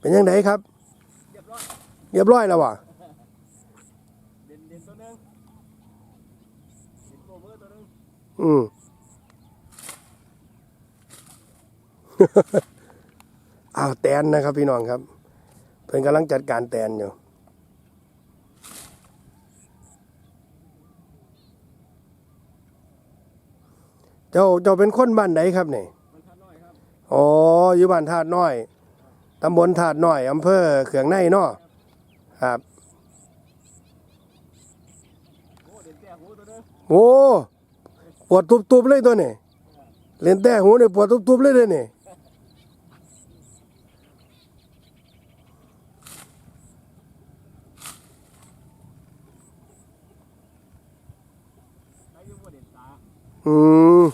เป็นยังไงครับเรียบร้อยเรียบร้อยแล้ววะเด่นเด่นตัวหนึงเด่นโกเวอร์ตัวหนึงอืมอ้าวแตนนะครับพี่น้องครับ เพิ่นกำลังจัดการแตนอยู่เจ้าเจ้าเป็นคนบ้านไหนครับนี่มันทัดน้อยครับอ๋ออยู่บ้านธาตุน้อย ตำบลธาตุน้อยอำเภอเขืองในเนาะครับโอ้เด่นแต่หูตัวหนึงโอ้ปวดตุบๆเลยตัวนี้เล่นแต่หูเนี่ยปวดตุบๆเลยเด้อนี่ได้อยุ่งว่าเด่นตาอืม